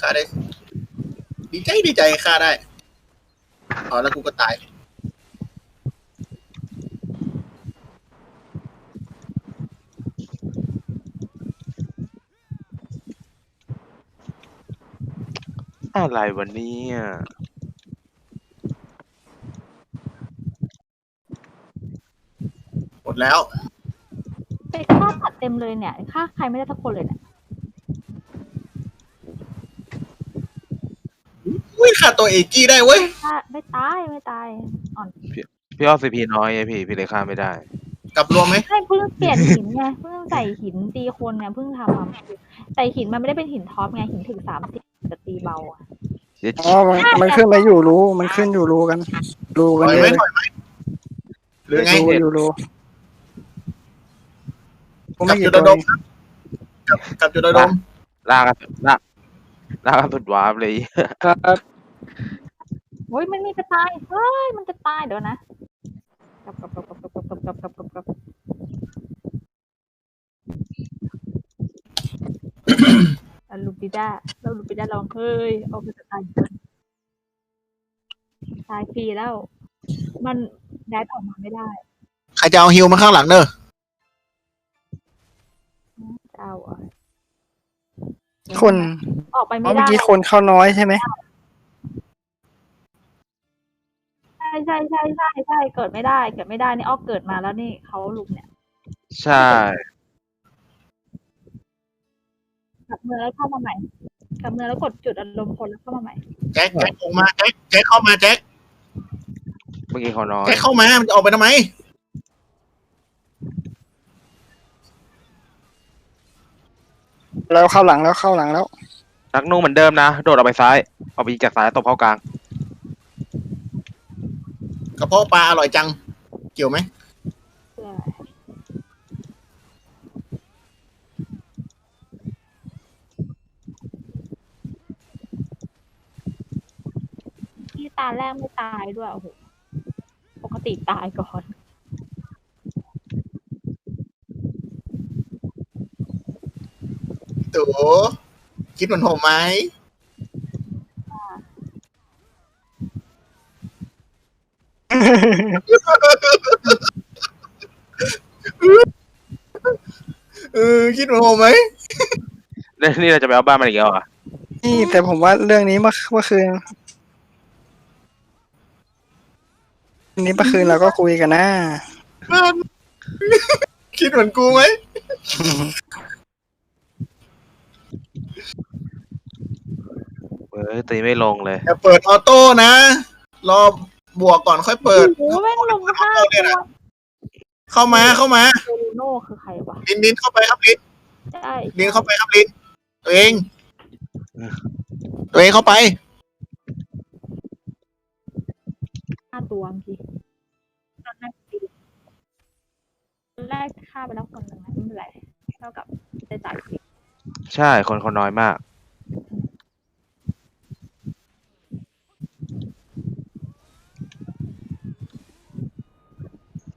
ฆ่าได้ ดีใจดีใจฆ่าได้อ๋อแล้วกูก็ตายอะไรวันนี้หมดแล้ว ไปฆ่าตัดเต็มเลยเนี่ยฆ่าใครไม่ได้สักคนเลยเนี่ย อุ้ย ฆ่าตัวเอกี้ได้เว้ยฆ่าไม่ตายไม่ตายอ่อนพี่อ้อซีพีน้อยไงพี่พี่เลยฆ่าไม่ได้ กลับรวมไหมใช่เพิ่งเปลี่ยนหินไงเพิ่งใส่หินตีคนไงเพิ่งทำมาใส่หินมันไม่ได้เป็นหินท็อปไงหินถึงสามสิบจะตีเบาอะเดี๋ยวอ๋อมันมันขึ้นไปอยู่รู้ มันขึ้นอยู่รู้กัน รู้ถกันอยเยไหมอะถอยไหมหรือไงรู้อยู่รู้ผมกลัไม่บกี่จุดตัวระดมกลับกลับจุดระดมลากกันลากลากกันสุดวาร์ปเลย ครับ โอ้ยมันมีจะตายเฮ้ยมันจะตายเดี๋ยวนะกลับกับกับกับกับกับกับกับกับกับลูปิด้าเราลูปิด้าลองเฮ้ยเอาไปจะตายตายฟรีแล้ว มันแดดออกมาไม่ได้ ใครจะเอาฮิวมาข้างหลังเนอะเจ้าอะคนออกไปไม่อเมื่อกี้คนเข้าน้อยใช่ไหม ใช่ใช่ใช่ใช่ใช่เกิดไม่ได้ เกิดไม่ได้นี่ออกเกิดมาแล้วนี่เขาลุกเนี่ยใช่กลับเมืองแล้วเข้ามาใหม่กลับเมืองแล้วกดจุดอารมณ์คนแล้วเข้ามาใหม่แจ็คแจ็คออกมาแจ็คแจ็คเข้ามาแจ็คเมื่อกี้เขาน้อยแจ็คเข้ามามันจะออกไปทำไมแล้วเข้าหลังแล้วเข้าหลังแล้ว นักนุ่งเหมือนเดิมนะ โดดออกไปซ้าย เอาไปยิงจากซ้ายตบเข้ากลาง กระเพาะปลาอร่อยจัง เกี่ยวไหมเพื่อที่ตาแรกไม่ตายด้วยโอ้โหปกติตายก่อนตัวคิดเหมือนผมไหม เออคิดเหมือนผมไหมเรื่องนี้เราจะไปเอาบ้านมันอีกแล้วเหรอะนี่แต่ผมว่าเรื่องนี้เมื่อเมื่อคืนอันนี้เมื่อคืนเราก็คุยกันนะคิดเหมือนกูไหมเออตีไม่ลงเลยอย่าเปิดออโต้นะ รอบ วกก่อนค่อยเปิดโอ้โหแม่งลงห้าตัวเข้ามาเข้ามาโดโน่คือใครวะลินลินเข้าไปครับลินใช่ลินเข้าไปครับลินตัวเองตัวเองเข้าไปห้าตัวเมื่อกี้ตอนแรกตีตอนแรกฆ่าไปแล้วคนหนึ่งนะไม่เป็นไรเท่ากับได้จ่ายฟรีใช่คนเขาน้อยมาก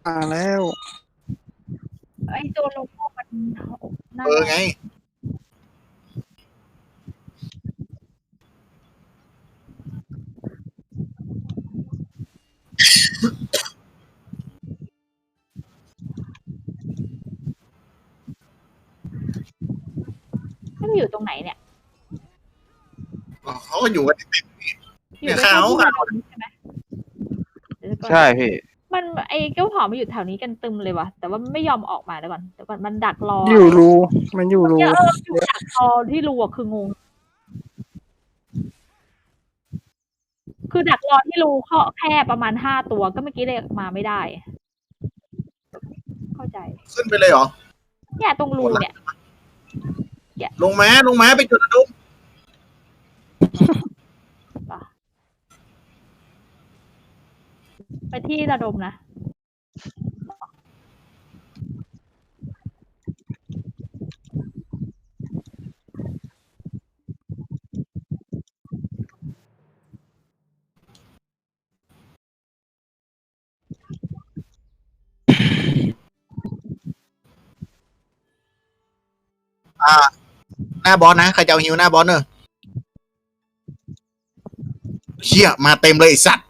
มาแล้วไอ้ตัวโลโก้มันน่าเออไง ให้มันอยู่ตรงไหนเนี่ยอ๋อเขาก็อยู่กันติดอยู่เนี่ยในเขาที่ค่ะเราใช่ไหมเดี๋ยวก่อน ใช่พี่ มันไอ้เก้าหอมมันอยู่แถวนี้กันตึมเลยว่ะแต่ว่ามันไม่ยอมออกมาเดี๋ยวก่อนเดี๋ยวก่อนมันดักรออยู่รูมันอยู่รูเนี่ยเอออยู่ดักรอที่รูอะคืองง คือดักรอที่รูเขาแค่ประมาณห้าตัวก็เมื่อกี้เลยมาไม่ได้ เข้าใจขึ้นไปเลยเหรอเนี่ยตรงรูเนี่ยลงมาลงมาไปจุดระดม ไปที่ระดมนะหน้าบอสนะ ใครจะเอาฮิวหน้าบอสเนอะเชี่ยมาเต็มเลยไอ้สัตว์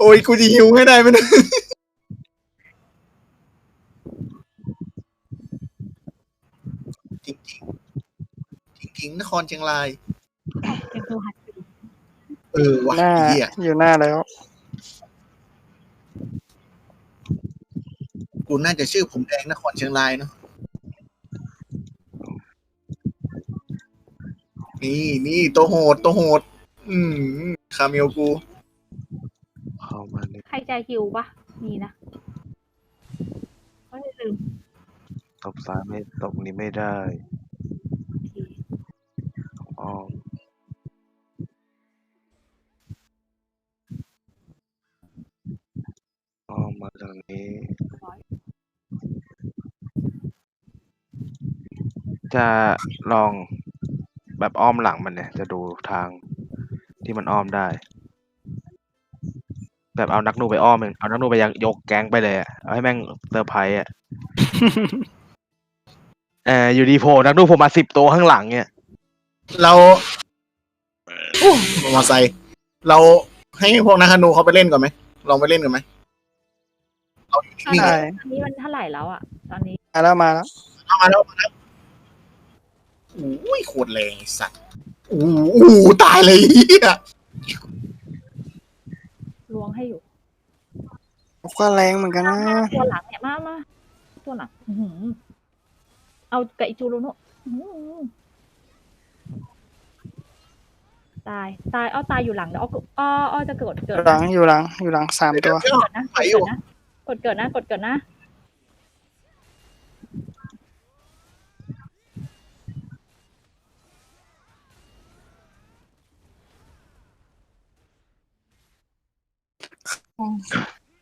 โอ้ยกูจะหิวให้ได้ไหมเนี่ยจริงจริงจริงๆนครเชียงรายยังโทรหาอยู่เออว่ะหน้าไอ้เหี้ยอยู่หน้าแล้ว กูน่าจะชื่อผมแดงนครเชียงรายเนาะนี่นี่ตัวโหดตัวโหด อืมคาเมลกู เข้ามาเลยใครจะฮิวปะมีนะก็เลยลืมตบซ้ายไม่ตบนี้ไม่ได้ทีอ้อมอ้อมมาทางนี้ร้อยจะลองแบบอ้อมหลังมันเนี่ย จะดูทางที่มันอ้อมได้ แบบเอานักหนูไปอ้อมเองเอานักหนูไปยกยกแก๊งไปเลยอะเอาให้แม่งเซอร์ไพรส์อะ เอออยู่ดีโผล่นักหนูผมมาสิบตัวข้างหลังเนี่ย เราโอ้มอไซค์เราให้พวกนักธนูเขาไปเล่นก่อนไหมลองไปเล่นกันไหมเราอยู่ตอนนิ่งนี้ใช่ตอนนี้มันเท่าไหร่แล้วอะ ตอนนี้มาแล้วมาแล้วๆเอามาแล้วมาแล้วโอ้ยโคตรแรงไอ้สัตว์โอ้โหตายเลยเฮีย ล้วงให้อยู่ก็แรงเหมือนกันนะ ตัวหลังเนี่ยมามาตัวหลังอื้อหือเอากับอิจูโรโนะอื้อหือตาย ตาย เอาตายอยู่หลังเดี๋ยวเอาอ้ออ้อจะเกิด เกิดหลังอยู่หลังอยู่หลังสามตัวเดี๋ยวเกิดนะไหวกดอยู่เกิดนะ กดเกิดนะ กดเกิดนะ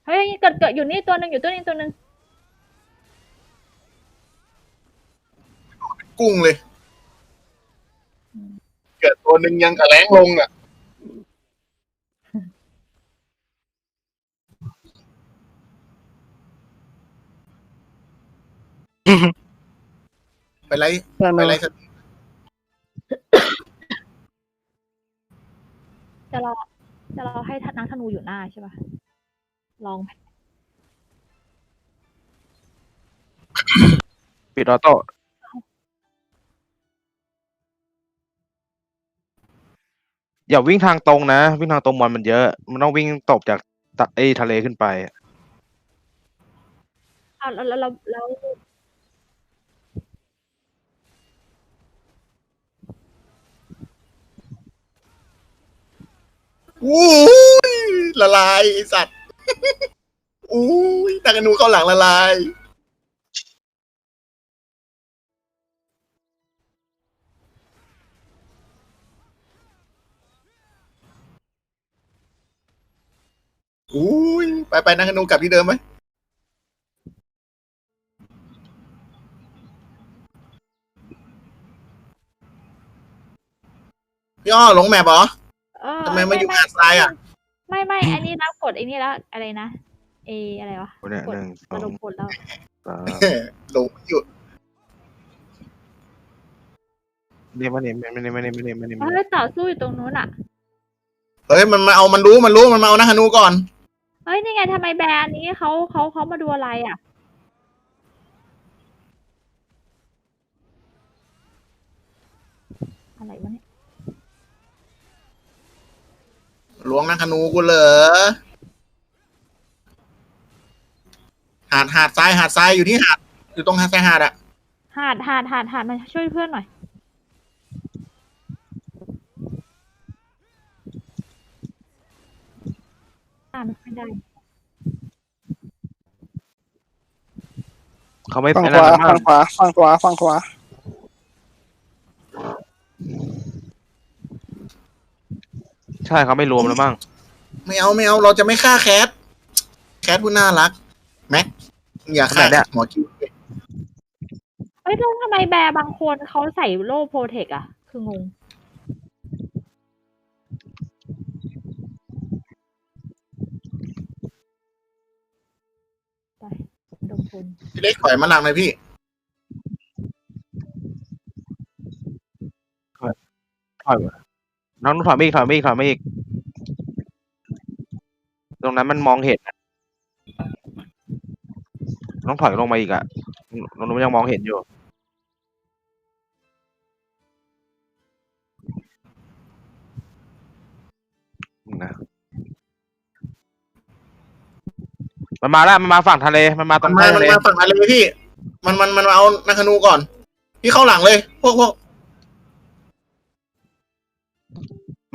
เฮ้ยเกิดเกิดอยู่นี่ตัวหนึ่งอยู่ตัวนี้ตัวหนึ่งกุ้งเลย เกิดตัวหนึ่งยังกระแรงลงอะ ไปไล่นั่นไปน่ะไล่สจะรอจะรอให้นักธนูอยู่หน้าใช่ป่ะ ลองปิดออโต้อย่าวิ่งทางตรงนะ วิ่งทางตรงมอนมันเยอะ มันต้องวิ่งตบจากตะไอ้ทะเลขึ้นไปอะเอาแล้วแล้วแล้วแล้วอู้ยละลายไอสัตว์ อู้ยตากระนูเข้าหลังละลายอู้ยไปไปนักธนูกลับที่เดิมไหมพี่อ้อหลงแมปเหรอเออทำไมมาอยู่หาดทรายอะ ไม่ไม่อันนี้แล้วกดไอ้นี่แล้วอะไรนะเออะไรวะเนี่ยกดหนึ่งสกอระดงมกดแล้วสามหลงอยู่เนี่ยมาเนี่ยมาเนี่ยมาเนี่ยมาเนี่ยมาเนี่ยมาเฮ้เนี่ยยต่อสู้อยู่ตรงนู้นอะเฮ้ยมันมาเอามันรู้มันรู้มันมาเอานักธนูก่อน เฮ้ยนี่ไงทำไมแบรนด์นี้เขาเขาเขามาดูอะไรอะอะไรวะเนี่ย หลวงนักธนูกูเหรอหาดหาดทรายหาดทรายอยู่ที่หาดอยู่ตรงหาดทรายหาดอะหาดหาดหาดหาดมาช่วยเพื่อนหน่อย อ่าไม่ค่อยได้ เขาไม่ฝั่งเป็นขอะไรวามาฝั่กงขวาฝั่งขวาฝั่งขวา ใช่เขาไม่รวมแล้วมั้งไม่เอาไม่เอาเราจะไม่ฆ่าแคท แคทผู้น่ารัก แม็กมึงอย่าฆ่าหมอคิวเฮ้ยแล้วทำไมแบร์บางคนเขาใส่โล่โปรเทคอะคืองง ไปดมพลพี่เล็กถอยมาหลังหน่อยพี่ถอ ยมาน้องถอยมาอีกถอยมาอีกถอยมาอีก ตรงนั้นมันมองเห็นอะน้องถอยลงมาอีกอะน้องนุ้ยังมองเห็นอยู่ นะมันมาแล้วมันมาฝั่งทะเลมันมาตมัรนงมาใต้มันทะเล มาฝั่งทะเลพี่ มันมันมันมาเอานักธนูก่อน พี่เข้าหลังเลย พวกพวก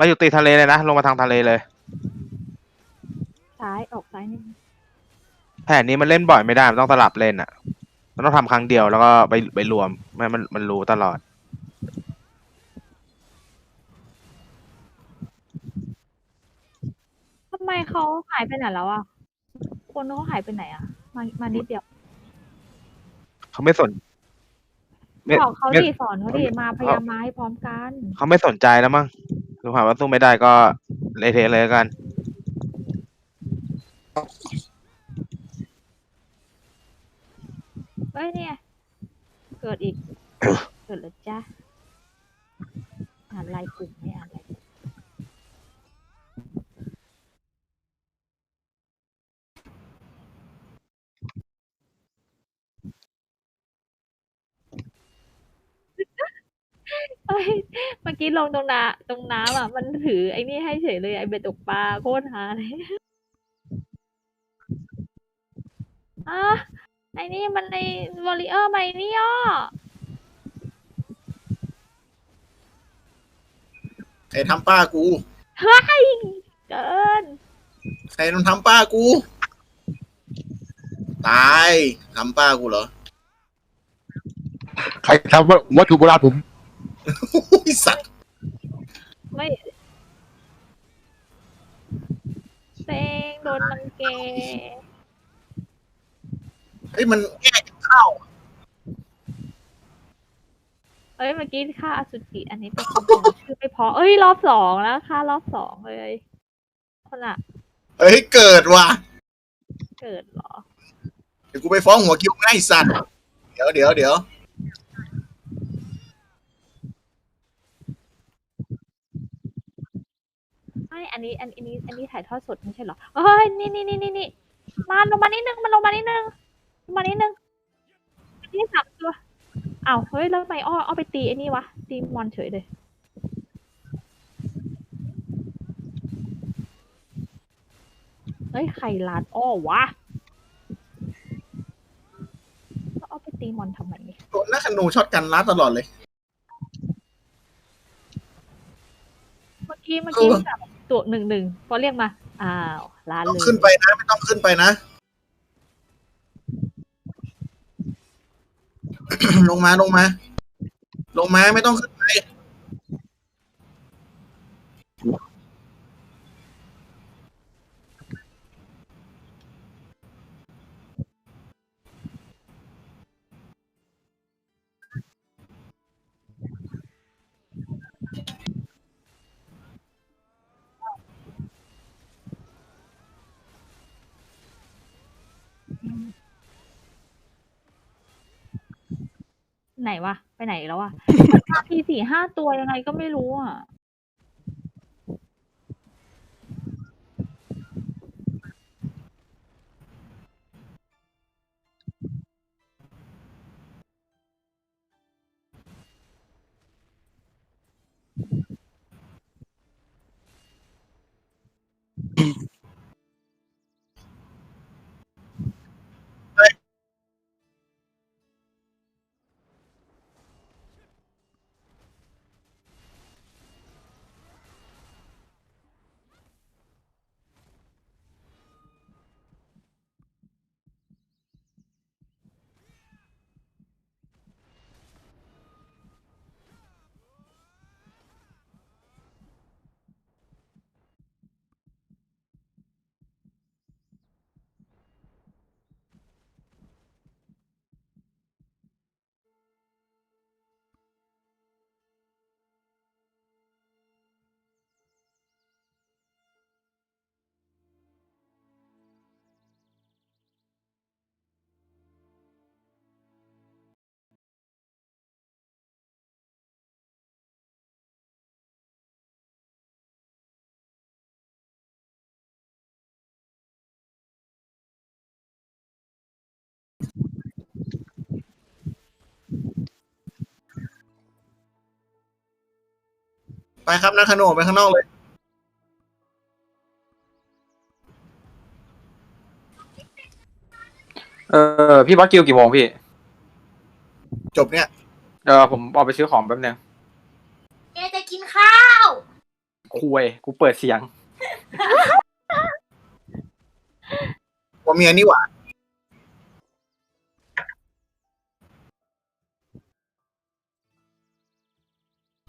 มาอยู่ตีทะเลเลยนะ ลงมาทางทะเลเลย ซ้ายออกซ้ายนิดแผนนี้มันเล่นบ่อยไม่ได้ มันต้องสลับเล่นอะ มันต้องทำครั้งเดียวแล้วก็ไปไปรวมไม่มันมันรู้ตลอด ทำไมเขาหายไปไหนแล้วอะ คนเขาหายไปไหนอะ มามานิดเดียว เขาไม่สนไม่ บอกเขาไม่ดิสอนเขาดิมาพยายามมาให้พร้อมกันเขาไม่สนใจแล้วมั้งคือหาว่าสู้ไม่ได้ก็เละเทะเลยแล้วกันเอ้ยเนี่ย เกิดอีก เกิดแล้วจ้ะอ่านลายกลุ่มไม่อ่านลายกลุ่มเอ้ยเมื่อ กี้ลงตรงน้ำตรงน้ำอะ มันถือไอ้นี่ให้เฉยเลยไอ้เบ็ดตกปลาโคตรฮาเลยอะไอ้นี่มันในวอลเลเยอร์ใหม่นี่ย่อใครทำป้ากูเกินใครทำป้ากู ตายทำป้ากูเหรอใครทำวัตถุโบราณผม สัตว์ ไม่เซ็งโดนนังเกเฮ้ยมันแก้ข้าวเอ้ยเมื่อกี้ค่าอสุจิอันนี้เป็นคนบอกชื่อไม่พอเอ้ยรอบสองแล้วค่ารอบสองเลย คนอะเฮ้ยเกิดว่ะเกิดเหรอ เดี๋ยวกูไปฟ้องหัวคิวง่ายสัตว์ เดี๋ยวเดี๋ยวเดี๋ยว อันนี้อันอันนี้ อันนี้ถ่ายทอดสดไม่ใช่เหรอเอ้ย นี่นี่นี่นี่นี่มาลงมานิดนึงมันลงมานิดนึงลงมานิดนึงอันนี้สามตัวอ้าวเฮ้ย แล้วทำไมอ้ออ้อไปตีไอ้นี่วะ ตีมอนเฉยเลยเฮ้ย ใครลานอ้อวะแล้วอ้อไปตีมอนทำไมเนี่ยโดนนักธนูช็อตกันลัดตลอดเลย เมื่อกี้เมื่อกี้เออแบบ ตัวหนึ่งหนึ่งพอเรียกมา อ้าวลานต้องขึ้นไปนะไม่ต้องขึ้นไปนะ ลงมาลงมา ลงมาไม่ต้องขึ้นไป ไหนวะไปไหนแล้วอะมาทีสี่ห้าตัวยังไงก็ไม่รู้อะ ไปครับนักขนูออกไปข้างนอกเลยเออพี่บอสกิลกี่โมงพี่ จบเนี่ยเออผมออกไปซื้อของแป๊บนึงแกจะกินข้าวคุยกูเปิดเสียงว่าเมียนี่หว่า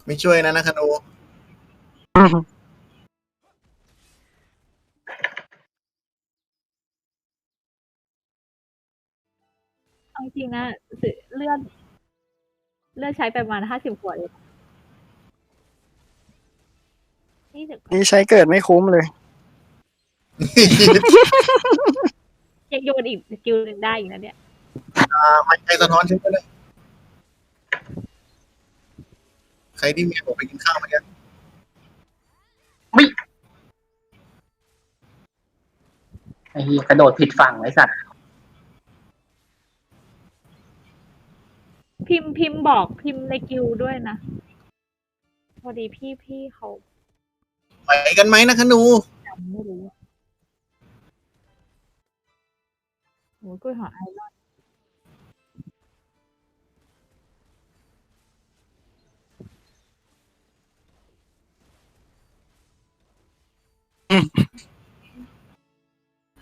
ไม่ช่วยนะนักขนู เอาจริงๆนะซื้อเลือดเลือดใช้ไปประมาณห้าสิบขวดเลยนี่ถึงนี่ใช้เกิดไม่คุ้มเลย ยังโยนอีกสกิลหนึ่งได้อีกนะเนี่ย อ่าไม่ใครสะท้อนฉันก็ได้ใครที่เมียบอกไปกินข้าวมาเนี่ย ไอ้เหี้ยกระโดดผิดฝั่งไอ้สัตว์พิมพ์พิมพ์บอกพิมพ์ในกิลด้วยนะ พอดีพี่พี่เขาไปกันไหมนักขนูจำไม่รู้อะโหกล้วยหอมไอรอน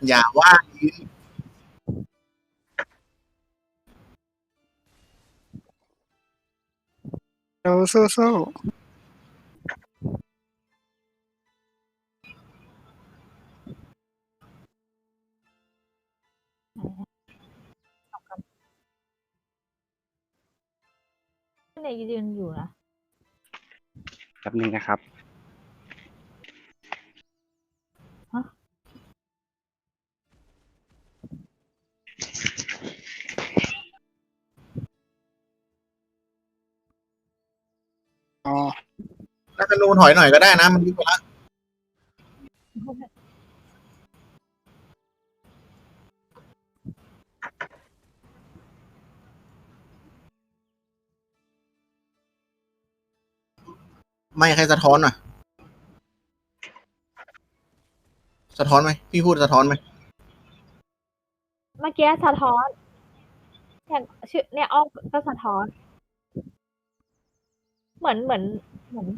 อย่าว่าเราสู้สู้ อ๋อนักขนูถอยหน่อยก็ได้นะ มันยิ่งกว่าละไม่ใครสะท้อนอะ สะท้อนไหมพี่พูดสะท้อนไหมเมื่อกี้สะท้อนเนี่ยชื่อเนี่ยอ้อมก็สะท้อน เหมือนเหมือนเหมือน